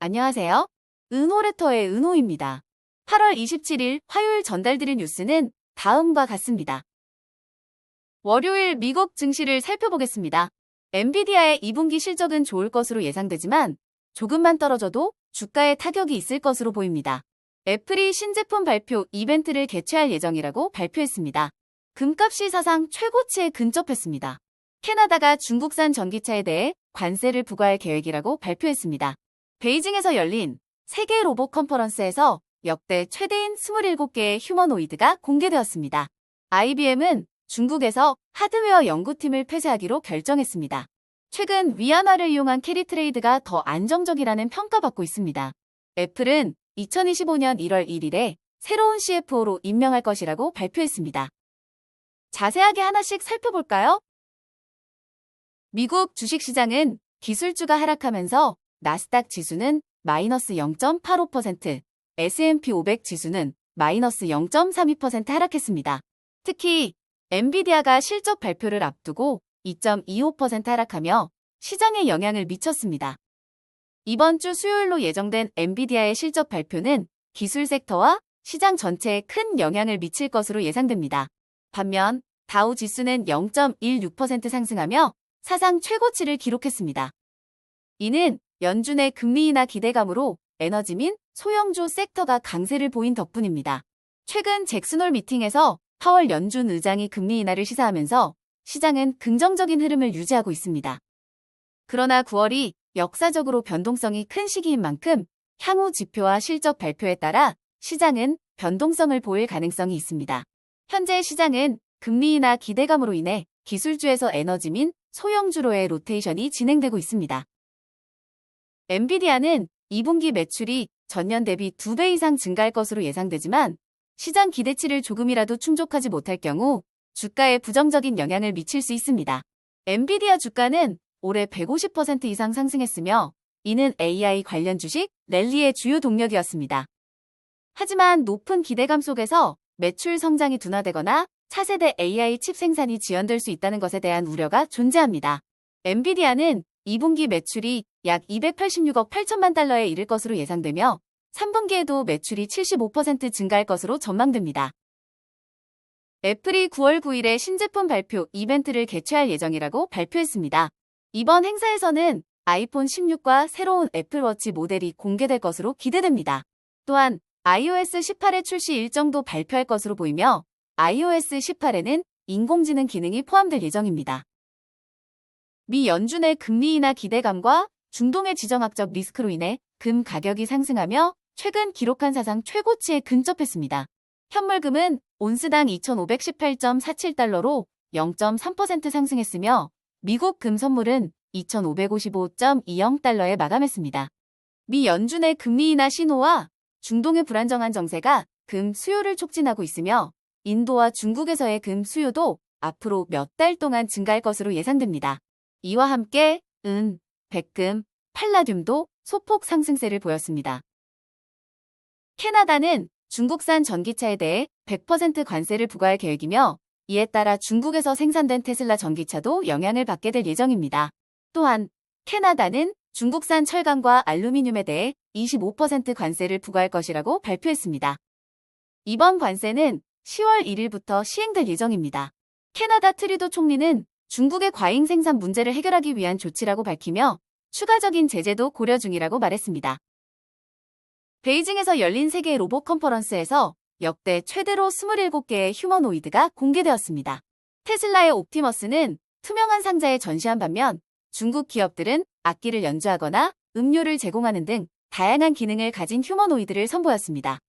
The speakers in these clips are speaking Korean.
안녕하세요. 은호레터의 은호입니다. 8월 27일 화요일 전달드린 뉴스는 다음과 같습니다. 월요일 미국 증시를 살펴보겠습니다. 엔비디아의 2분기 실적은 좋을 것으로 예상되지만 조금만 떨어져도 주가에 타격이 있을 것으로 보입니다. 애플이 신제품 발표 이벤트를 개최할 예정이라고 발표했습니다. 금값이 사상 최고치에 근접했습니다. 캐나다가 중국산 전기차에 대해 관세를 부과할 계획이라고 발표했습니다. 베이징에서 열린 세계 로봇 컨퍼런스에서 역대 최대인 27개의 휴머노이드가 공개되었습니다. IBM은 중국에서 하드웨어 연구팀을 폐쇄하기로 결정했습니다. 최근 위안화를 이용한 캐리 트레이드가 더 안정적이라는 평가받고 있습니다. 애플은 2025년 1월 1일에 새로운 CFO로 임명할 것이라고 발표했습니다. 자세하게 하나씩 살펴볼까요? 미국 주식시장은 기술주가 하락하면서 나스닥 지수는 마이너스 0.85%, S&P 500 지수는 마이너스 0.32% 하락했습니다. 특히 엔비디아가 실적 발표를 앞두고 2.25% 하락하며 시장에 영향을 미쳤습니다. 이번 주 수요일로 예정된 엔비디아의 실적 발표는 기술 섹터와 시장 전체에 큰 영향을 미칠 것으로 예상됩니다. 반면 다우 지수는 0.16% 상승하며 사상 최고치를 기록했습니다. 이는 연준의 금리 인하 기대감으로 에너지 민 소형주 섹터가 강세를 보인 덕분입니다. 최근 잭슨홀 미팅에서 파월 연준 의장이 금리 인하를 시사하면서 시장은 긍정적인 흐름을 유지하고 있습니다. 그러나 9월이 역사적으로 변동성이 큰 시기인 만큼 향후 지표와 실적 발표에 따라 시장은 변동성을 보일 가능성이 있습니다. 현재 시장은 금리 인하 기대감으로 인해 기술주에서 에너지 민 소형주로의 로테이션이 진행되고 있습니다. 엔비디아는 2분기 매출이 전년 대비 2배 이상 증가할 것으로 예상되지만 시장 기대치를 조금이라도 충족하지 못할 경우 주가에 부정적인 영향을 미칠 수 있습니다. 엔비디아 주가는 올해 150% 이상 상승했으며 이는 AI 관련 주식 랠리의 주요 동력이었습니다. 하지만 높은 기대감 속에서 매출 성장이 둔화되거나 차세대 AI 칩 생산이 지연될 수 있다는 것에 대한 우려가 존재합니다. 엔비디아는 2분기 매출이 약 286억 8천만 달러에 이를 것으로 예상되며 3분기에도 매출이 75% 증가할 것으로 전망됩니다. 애플이 9월 9일에 신제품 발표 이벤트를 개최할 예정이라고 발표했습니다. 이번 행사에서는 아이폰 16과 새로운 애플워치 모델이 공개될 것으로 기대됩니다. 또한 iOS 18의 출시 일정도 발표할 것으로 보이며 iOS 18에는 인공지능 기능이 포함될 예정입니다. 미 연준의 금리 인하 기대감과 중동의 지정학적 리스크로 인해 금 가격이 상승하며 최근 기록한 사상 최고치에 근접했습니다. 현물금은 온스당 2,518.47달러로 0.3% 상승했으며 미국 금 선물은 2,555.20달러에 마감했습니다. 미 연준의 금리 인하 신호와 중동의 불안정한 정세가 금 수요를 촉진하고 있으며 인도와 중국에서의 금 수요도 앞으로 몇 달 동안 증가할 것으로 예상됩니다. 이와 함께 은, 백금, 팔라듐도 소폭 상승세를 보였습니다. 캐나다는 중국산 전기차에 대해 100% 관세를 부과할 계획이며 이에 따라 중국에서 생산된 테슬라 전기차도 영향을 받게 될 예정입니다. 또한 캐나다는 중국산 철강과 알루미늄에 대해 25% 관세를 부과할 것이라고 발표했습니다. 이번 관세는 10월 1일부터 시행될 예정입니다. 캐나다 트리도 총리는 중국의 과잉 생산 문제를 해결하기 위한 조치라고 밝히며 추가적인 제재도 고려 중이라고 말했습니다. 베이징에서 열린 세계 로봇 컨퍼런스에서 역대 최대로 27개의 휴머노이드가 공개되었습니다. 테슬라의 옵티머스는 투명한 상자에 전시한 반면 중국 기업들은 악기를 연주하거나 음료를 제공하는 등 다양한 기능을 가진 휴머노이드를 선보였습니다.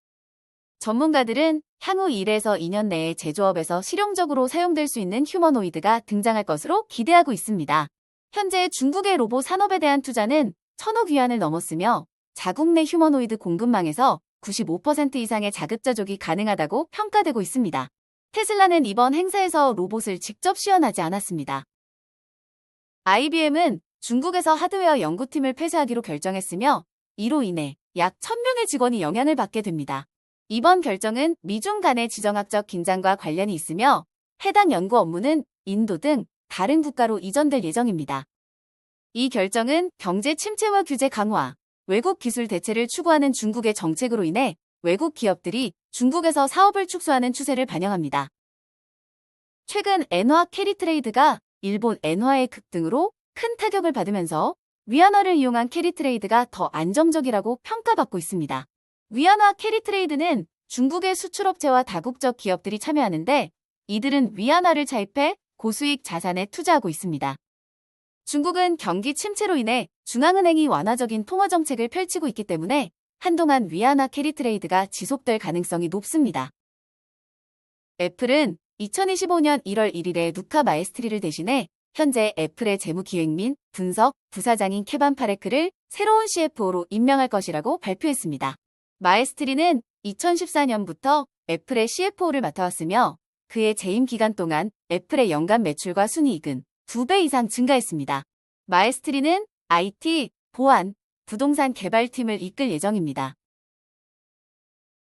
전문가들은 향후 1에서 2년 내에 제조업에서 실용적으로 사용될 수 있는 휴머노이드가 등장할 것으로 기대하고 있습니다. 현재 중국의 로봇 산업에 대한 투자는 천억 위안을 넘었으며 자국 내 휴머노이드 공급망에서 95% 이상의 자급자족이 가능하다고 평가되고 있습니다. 테슬라는 이번 행사에서 로봇을 직접 시연하지 않았습니다. IBM은 중국에서 하드웨어 연구팀을 폐쇄하기로 결정했으며 이로 인해 약 1000명의 직원이 영향을 받게 됩니다. 이번 결정은 미중 간의 지정학적 긴장과 관련이 있으며 해당 연구 업무는 인도 등 다른 국가로 이전될 예정입니다. 이 결정은 경제 침체와 규제 강화, 외국 기술 대체를 추구하는 중국의 정책으로 인해 외국 기업들이 중국에서 사업을 축소하는 추세를 반영합니다. 최근 엔화 캐리 트레이드가 일본 엔화의 급등으로 큰 타격을 받으면서 위안화를 이용한 캐리 트레이드가 더 안정적이라고 평가받고 있습니다. 위안화 캐리 트레이드는 중국의 수출업체와 다국적 기업들이 참여하는데 이들은 위안화를 차입해 고수익 자산에 투자하고 있습니다. 중국은 경기 침체로 인해 중앙은행이 완화적인 통화 정책을 펼치고 있기 때문에 한동안 위안화 캐리 트레이드가 지속될 가능성이 높습니다. 애플은 2025년 1월 1일에 루카 마에스트리를 대신해 현재 애플의 재무기획 및 분석 부사장인 케반 파레크를 새로운 CFO로 임명할 것이라고 발표했습니다. 마에스트리는 2014년부터 애플의 CFO를 맡아왔으며 그의 재임 기간 동안 애플의 연간 매출과 순이익은 2배 이상 증가했습니다. 마에스트리는 IT, 보안, 부동산 개발팀을 이끌 예정입니다.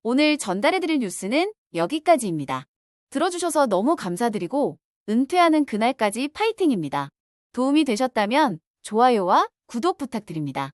오늘 전달해드릴 뉴스는 여기까지입니다. 들어주셔서 너무 감사드리고 은퇴하는 그날까지 파이팅입니다. 도움이 되셨다면 좋아요와 구독 부탁드립니다.